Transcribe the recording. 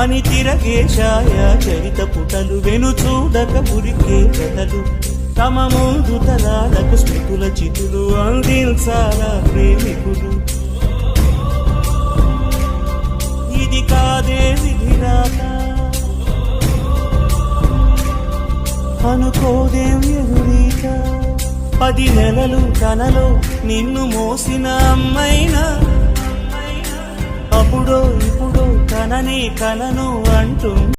అని తిరగే ఛాయ చరిత పుటలు వెను చూడక ఉరికే కథలు. తమ ముందు తరాలకు స్మృతుల చితులు అందించాలా ప్రేమికులు. ఇది కాదే విధిరాత అనుకోదేం ఎదురీత పది నెలలు తనలో నిన్ను మోసిన అమ్మైనా. అప్పుడో ఇప్పుడో కలను అంటూ